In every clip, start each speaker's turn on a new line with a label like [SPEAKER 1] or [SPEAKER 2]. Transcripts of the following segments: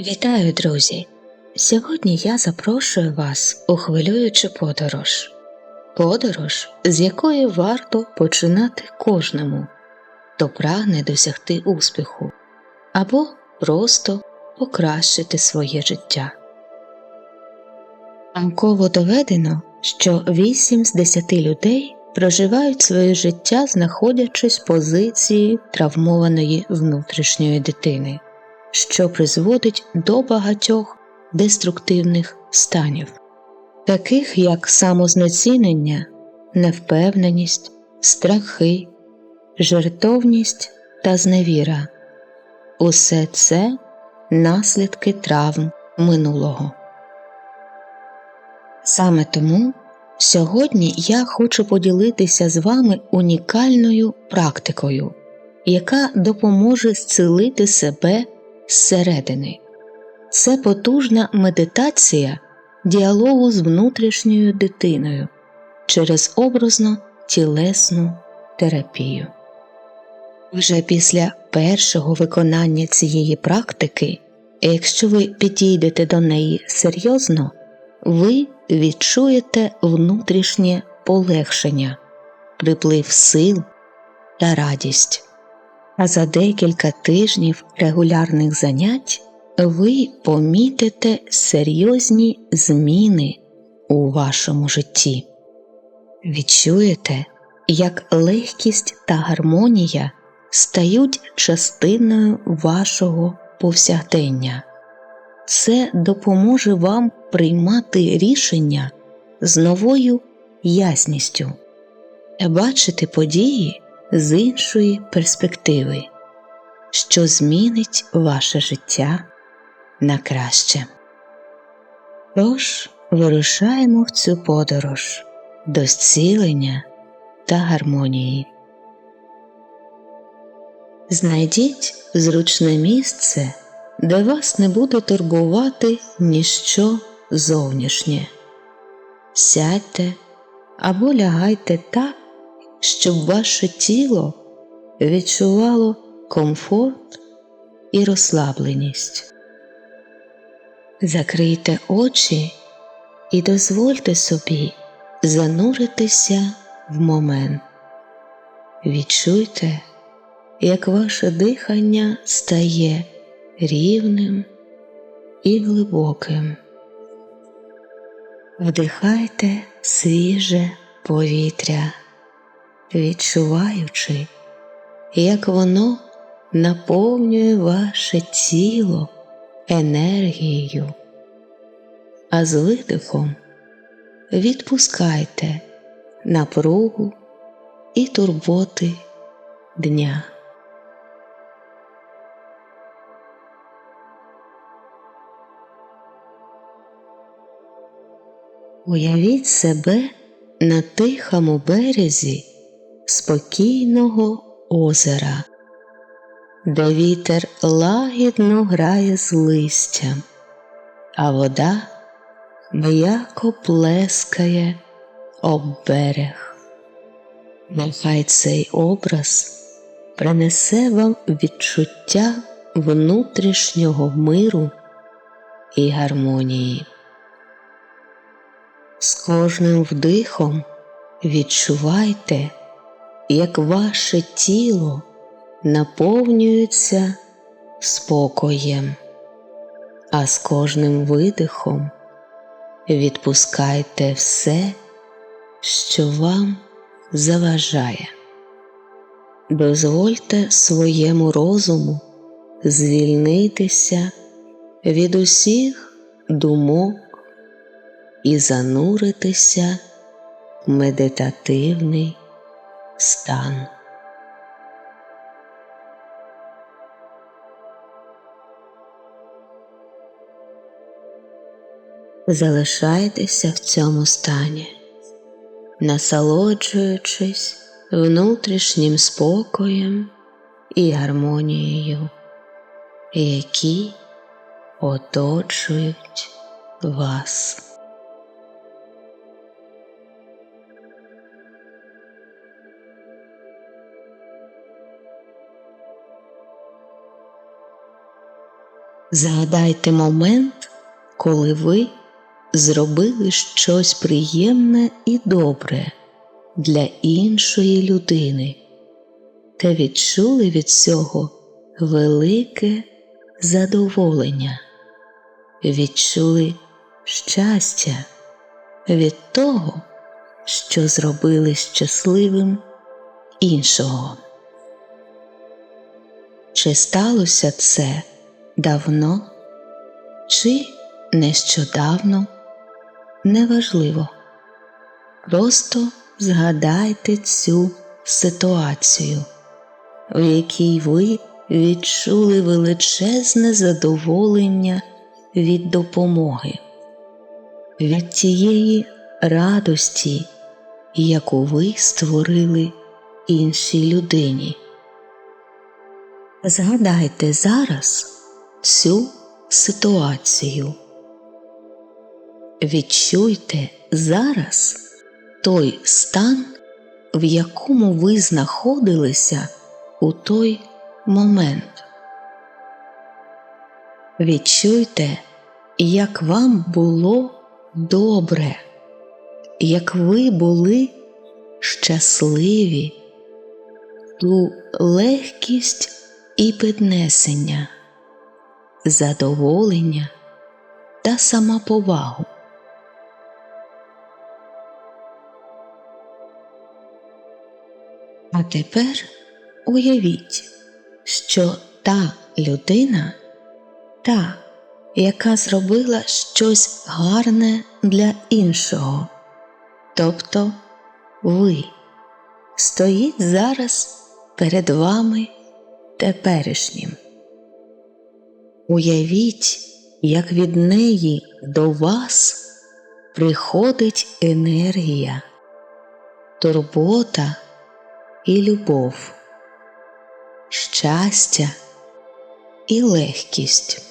[SPEAKER 1] Вітаю, друзі! Сьогодні я запрошую вас у хвилюючу подорож. Подорож, з якої варто починати кожному, хто прагне досягти успіху або просто покращити своє життя. Науково доведено, що 8 з 10 людей проживають своє життя, знаходячись в позиції травмованої внутрішньої дитини що призводить до багатьох деструктивних станів, таких як самознецінення, невпевненість, страхи, жертовність та зневіра. Усе це наслідки травм минулого. Саме тому сьогодні я хочу поділитися з вами унікальною практикою, яка допоможе зцілити себе зсередини. Це потужна медитація діалогу з внутрішньою дитиною через образно тілесну терапію. Вже після першого виконання цієї практики, якщо ви підійдете до неї серйозно, ви відчуєте внутрішнє полегшення, приплив сил та радість а за декілька тижнів регулярних занять ви помітите серйозні зміни у вашому житті. Відчуєте, як легкість та гармонія стають частиною вашого повсякдення. Це допоможе вам приймати рішення з новою ясністю, бачити події з іншої перспективи, що змінить ваше життя на краще. Тож вирушаємо в цю подорож до зцілення та гармонії. Знайдіть зручне місце, де вас не буде турбувати ніщо зовнішнє. Сядьте або лягайте так, щоб ваше тіло відчувало комфорт і розслабленість. Закрийте очі і дозвольте собі зануритися в момент. Відчуйте, як ваше дихання стає рівним і глибоким. Вдихайте свіже повітря відчуваючи, як воно наповнює ваше тіло енергією, а з видихом відпускайте напругу і турботи дня. Уявіть себе на тихому березі спокійного озера, де вітер лагідно грає з листям, а вода м'яко плескає об берег. Нехай цей образ принесе вам відчуття внутрішнього миру і гармонії. З кожним вдихом відчувайте як ваше тіло наповнюється спокоєм, а з кожним видихом відпускайте все, що вам заважає. Дозвольте своєму розуму звільнитися від усіх думок і зануритися в медитативний стан. Залишайтеся в цьому стані, насолоджуючись внутрішнім спокоєм і гармонією, які оточують вас. Згадайте момент, коли ви зробили щось приємне і добре для іншої людини та відчули від цього велике задоволення, відчули щастя від того, що зробили щасливим іншого. Чи сталося це давно чи нещодавно? Неважливо. Просто згадайте цю ситуацію, в якій ви відчули величезне задоволення від допомоги, від тієї радості, яку ви створили іншій людині. Згадайте зараз цю ситуацію. Відчуйте зараз той стан, в якому ви знаходилися у той момент. Відчуйте, як вам було добре, як ви були щасливі, ту легкість і піднесення, задоволення та самоповагу. А тепер уявіть, що та людина, та, яка зробила щось гарне для іншого, тобто ви, стоїть зараз перед вами теперішнім. Уявіть, як від неї до вас приходить енергія, турбота і любов, щастя і легкість.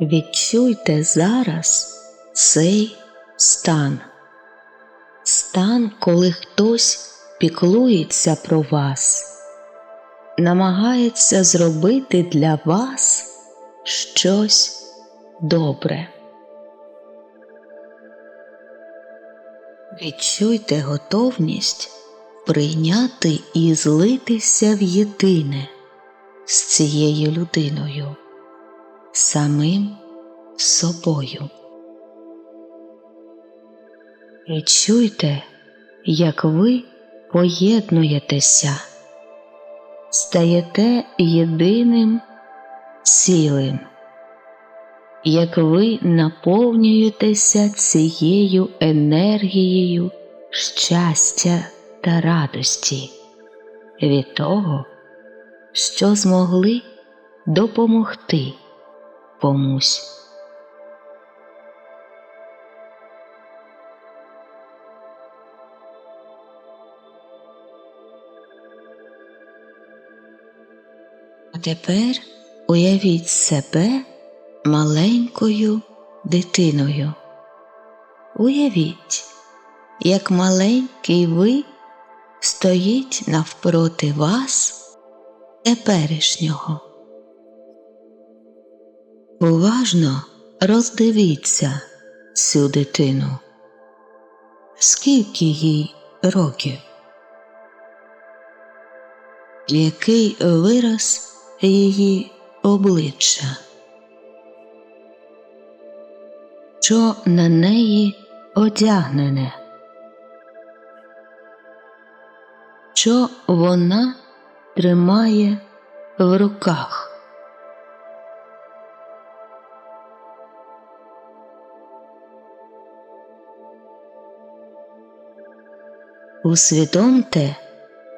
[SPEAKER 1] Відчуйте зараз цей стан, стан, коли хтось піклується про вас, намагається зробити для вас щось добре. Відчуйте готовність прийняти і злитися в єдине з цією людиною, самим собою. Відчуйте, як ви поєднуєтеся, стаєте єдиним цілим як ви наповнюєтеся цією енергією щастя та радості від того, що змогли допомогти комусь. Тепер уявіть себе маленькою дитиною. Уявіть, як маленький ви стоїть навпроти вас теперішнього. Уважно роздивіться цю дитину. Скільки їй років? Який вираз її обличчя? що на неї одягнене, що вона тримає в руках. Усвідомте,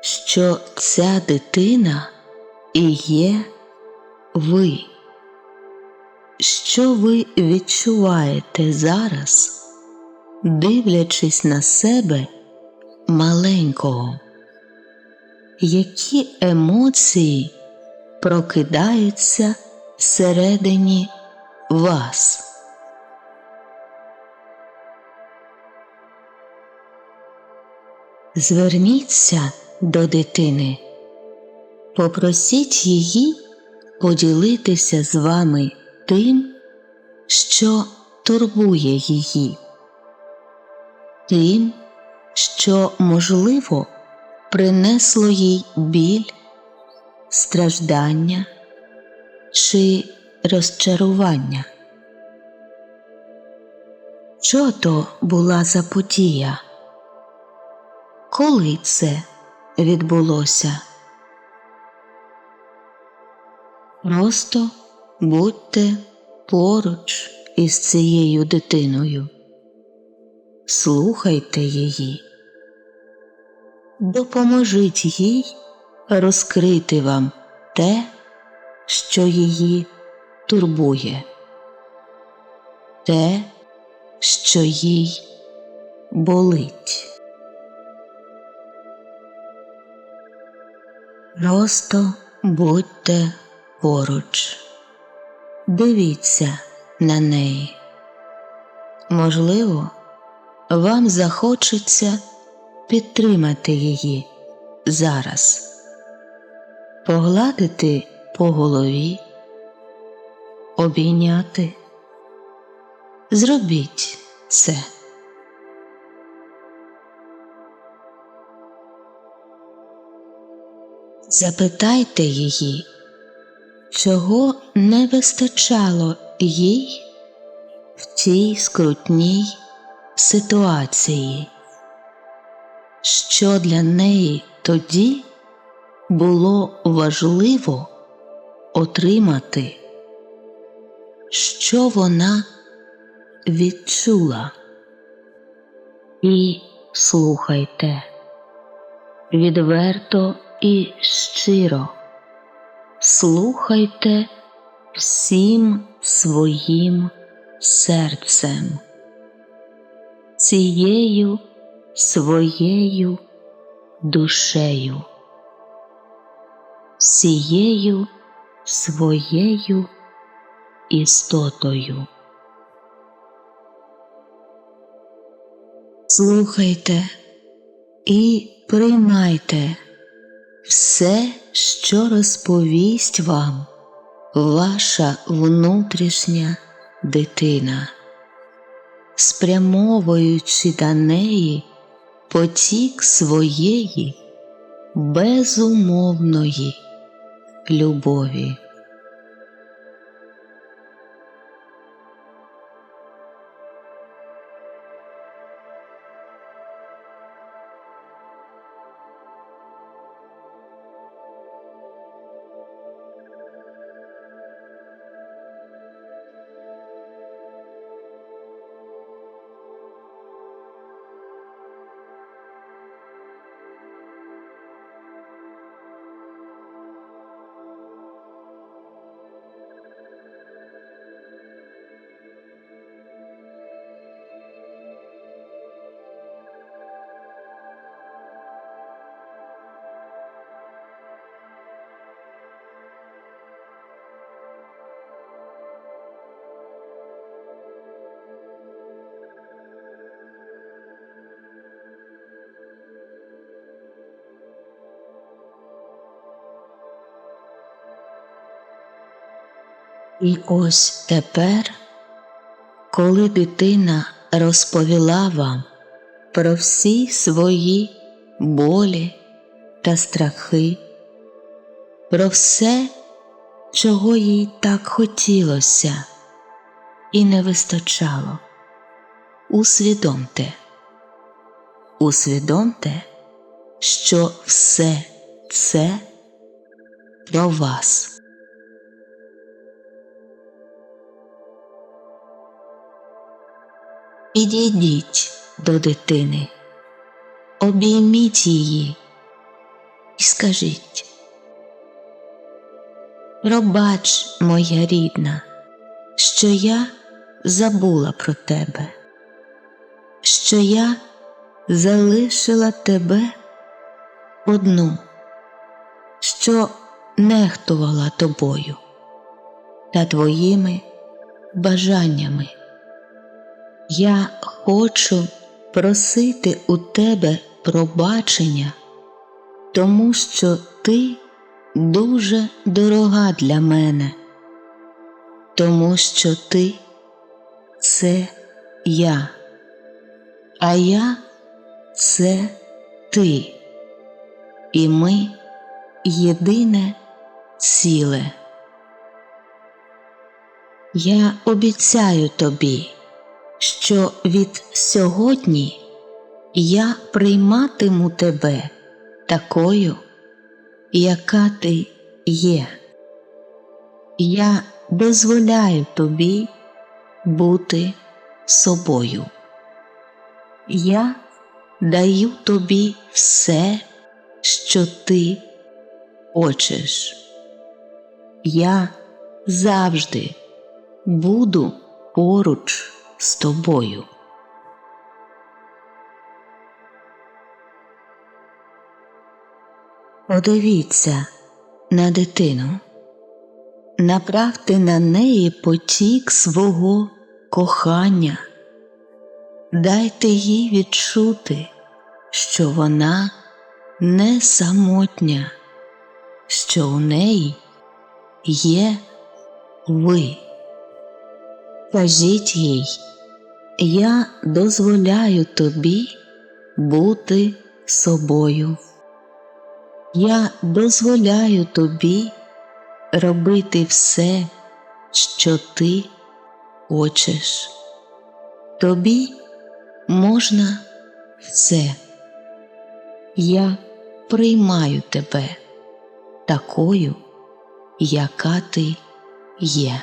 [SPEAKER 1] що ця дитина і є ви. Що ви відчуваєте зараз, дивлячись на себе маленького? Які емоції прокидаються всередині вас? Зверніться до дитини, Попросіть її поділитися з вами тим, що турбує її, тим, що, можливо, принесло їй біль, страждання чи розчарування. Що то була за подія? Коли це відбулося? Просто будьте поруч із цією дитиною, слухайте її, допоможіть їй розкрити вам те, що її турбує, те, що їй болить. Просто будьте поруч, дивіться на неї. Можливо, вам захочеться підтримати її зараз, погладити по голові, обійняти. Зробіть це. Запитайте її, чого не вистачало їй в цій скрутній ситуації, що для неї тоді було важливо отримати, що вона відчула. І слухайте відверто і щиро, слухайте всім своїм серцем, цією своєю душею, всією своєю істотою. Слухайте і приймайте все, що розповість вам ваша внутрішня дитина, спрямовуючи до неї потік своєї безумовної любові. І ось тепер, коли дитина розповіла вам про всі свої болі та страхи, про все, чого їй так хотілося і не вистачало, усвідомте, усвідомте, що все це про вас. Підійдіть до дитини, обійміть її і скажіть, пробач, моя рідна, що я забула про тебе, що я залишила тебе одну, що нехтувала тобою та твоїми бажаннями. Я хочу просити у тебе пробачення, тому що ти дуже дорога для мене, тому що ти це я, а я це ти, і ми єдине ціле. Я обіцяю тобі, що від сьогодні я прийматиму тебе такою, яка ти є. Я дозволяю тобі бути собою. Я даю тобі все, що ти хочеш. Я завжди буду поруч з тобою. Подивіться на дитину, направте на неї потік свого кохання, дайте їй відчути, що вона не самотня, що у неї є ви. Кажіть їй, я дозволяю тобі бути собою. Я дозволяю тобі робити все, що ти хочеш. Тобі можна все. Я приймаю тебе такою, яка ти є.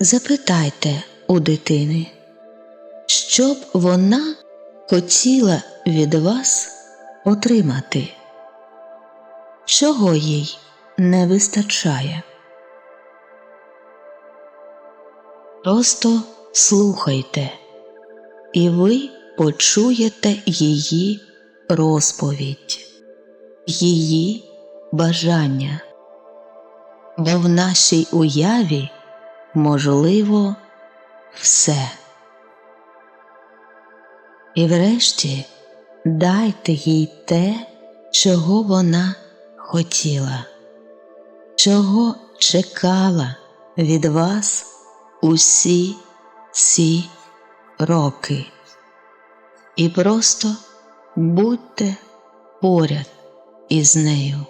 [SPEAKER 1] Запитайте у дитини, що б вона хотіла від вас отримати, чого їй не вистачає. Просто слухайте, і ви почуєте її розповідь, її бажання, бо в нашій уяві можливо все. І врешті дайте їй те, чого вона хотіла, чого чекала від вас усі ці роки. І просто будьте поряд із нею.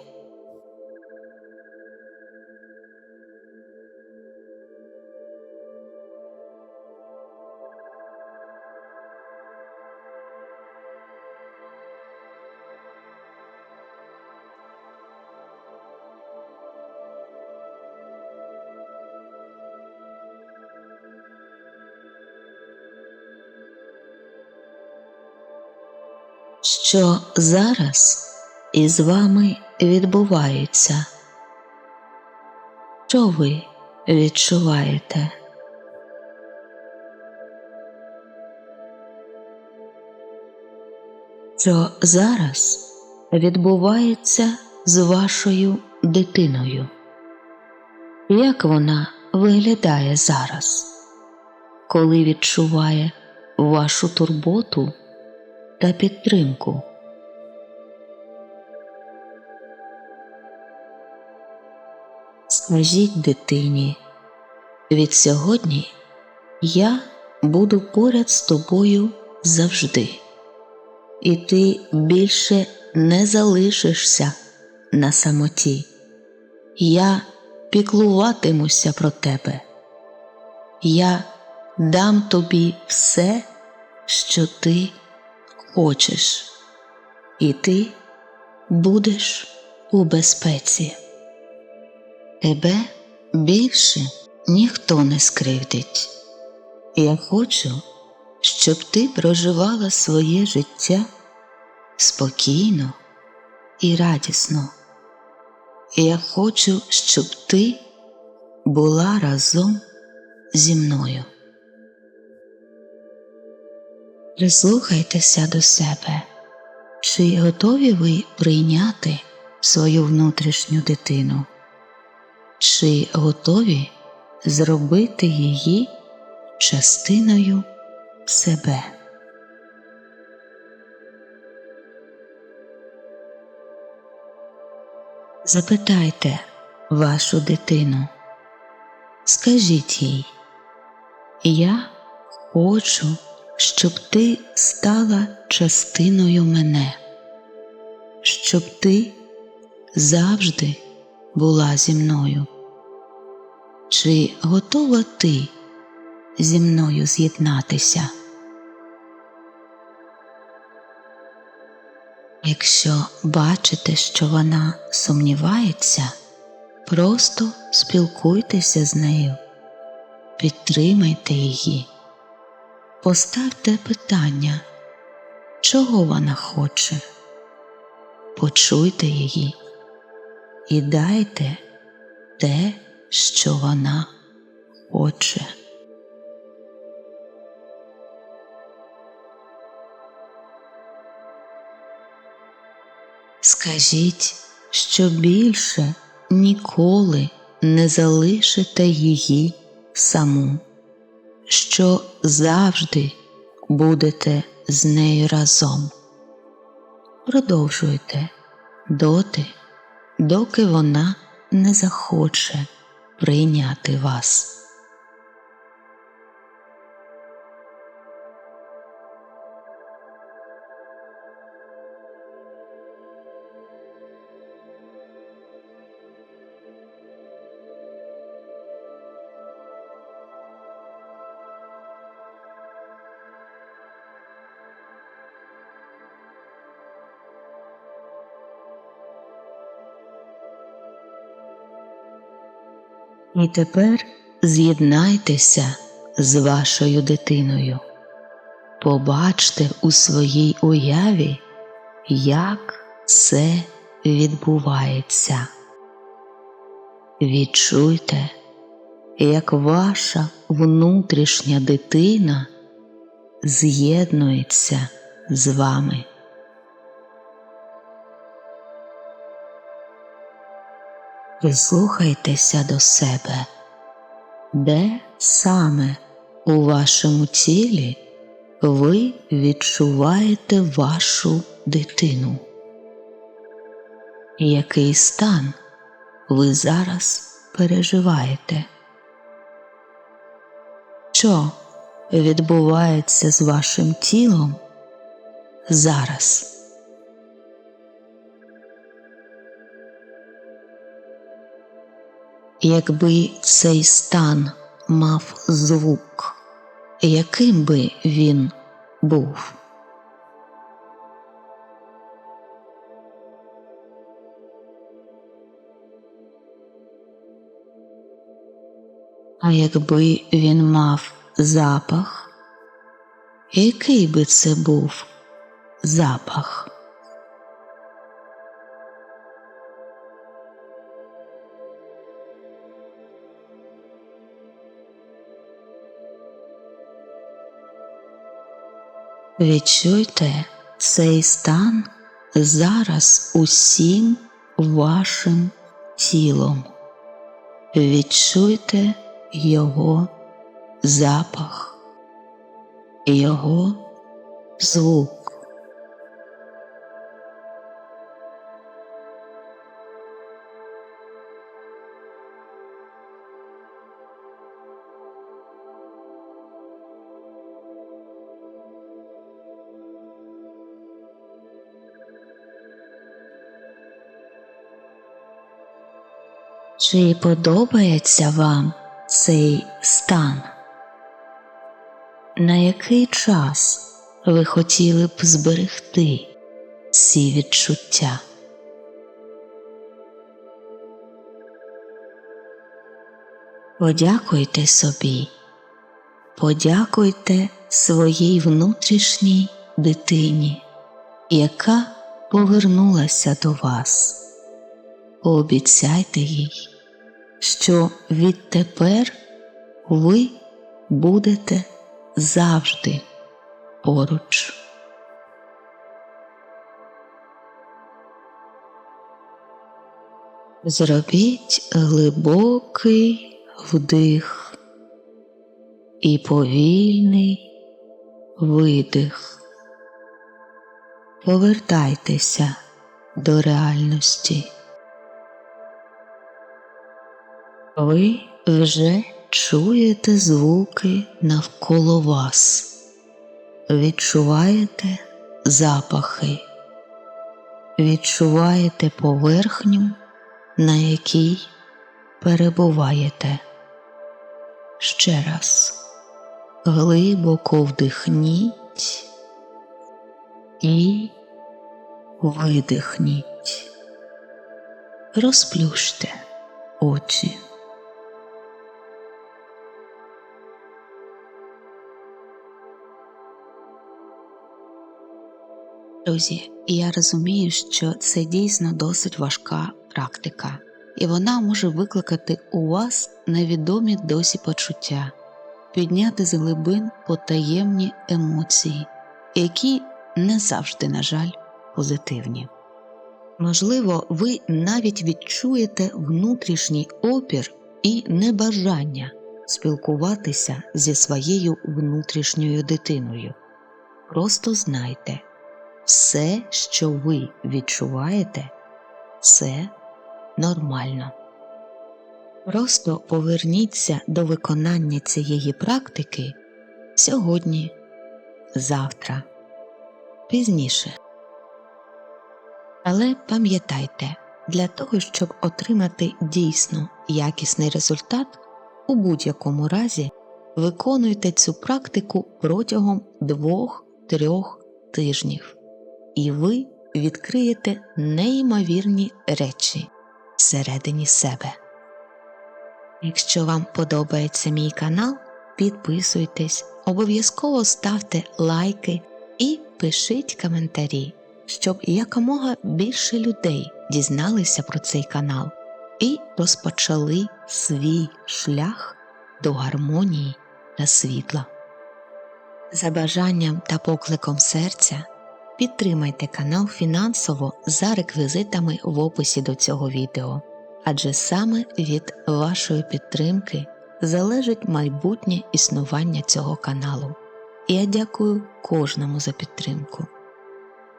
[SPEAKER 1] Що зараз із вами відбувається? Що ви відчуваєте? Що зараз відбувається з вашою дитиною? Як вона виглядає зараз, коли відчуває вашу турботу та підтримку? Скажіть дитині, від сьогодні я буду поряд з тобою завжди, і ти більше не залишишся на самоті. Я піклуватимуся про тебе. Я дам тобі все, що ти хочеш, і ти будеш у безпеці. Тебе більше ніхто не скривдить. Я хочу, щоб ти проживала своє життя спокійно і радісно. Я хочу, щоб ти була разом зі мною прислухайтеся до себе, чи готові ви прийняти свою внутрішню дитину, чи готові зробити її частиною себе. Запитайте вашу дитину, скажіть їй, я хочу щоб ти стала частиною мене, щоб ти завжди була зі мною. Чи готова ти зі мною з'єднатися? Якщо бачите, що вона сумнівається, просто спілкуйтеся з нею, підтримайте її, поставте питання, чого вона хоче, почуйте її і дайте те, що вона хоче. Скажіть, що більше ніколи не залишите її саму, що завжди будете з нею разом. Продовжуйте доти, доки вона не захоче прийняти вас. І тепер з'єднайтеся з вашою дитиною. Побачте у своїй уяві, як це відбувається. Відчуйте, як ваша внутрішня дитина з'єднується з вами. Прислухайтеся до себе, де саме у вашому тілі ви відчуваєте вашу дитину, який стан ви зараз переживаєте? Що відбувається з вашим тілом зараз? Якби цей стан мав звук, яким би він був? А якби він мав запах, який би це був запах? Відчуйте цей стан зараз усім вашим тілом. Відчуйте його запах, його звук. Чи подобається вам цей стан? На який час ви хотіли б зберегти ці відчуття? Подякуйте собі, подякуйте своїй внутрішній дитині, яка повернулася до вас. Пообіцяйте їй, що відтепер ви будете завжди поруч. Зробіть глибокий вдих і повільний видих. Повертайтеся до реальності Ви вже чуєте звуки навколо вас, відчуваєте запахи, відчуваєте поверхню, на якій перебуваєте. Ще раз глибоко вдихніть і видихніть. Розплющте очі. Друзі, я розумію, що це дійсно досить важка практика, і вона може викликати у вас невідомі досі почуття, підняти з глибин потаємні емоції, які не завжди, на жаль, позитивні. Можливо, ви навіть відчуєте внутрішній опір і небажання спілкуватися зі своєю внутрішньою дитиною. Просто знайте, все, що ви відчуваєте, це нормально. Просто поверніться до виконання цієї практики сьогодні, завтра, пізніше. Але пам'ятайте, для того, щоб отримати дійсно якісний результат, у будь-якому разі виконуйте цю практику протягом 2-3 тижнів, і ви відкриєте неймовірні речі всередині себе. Якщо вам подобається мій канал, підписуйтесь, обов'язково ставте лайки і пишіть коментарі щоб якомога більше людей дізналися про цей канал і розпочали свій шлях до гармонії та світла. За бажанням та покликом серця підтримайте канал фінансово за реквізитами в описі до цього відео, адже саме від вашої підтримки залежить майбутнє існування цього каналу. Я дякую кожному за підтримку.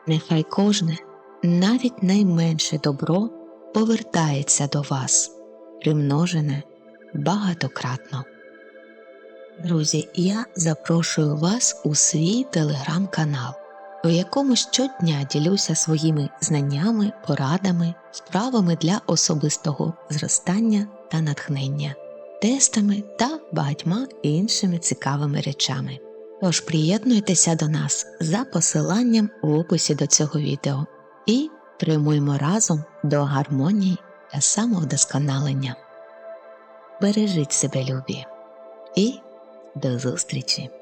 [SPEAKER 1] Нехай кожне, навіть найменше добро повертається до вас, примножене багатократно. Друзі, я запрошую вас у свій телеграм-канал, у якому щодня ділюся своїми знаннями, порадами, справами для особистого зростання та натхнення, тестами та багатьма іншими цікавими речами. Тож приєднуйтеся до нас за посиланням в описі до цього відео і прямуємо разом до гармонії та самовдосконалення. Бережіть себе, любі, і до зустрічі!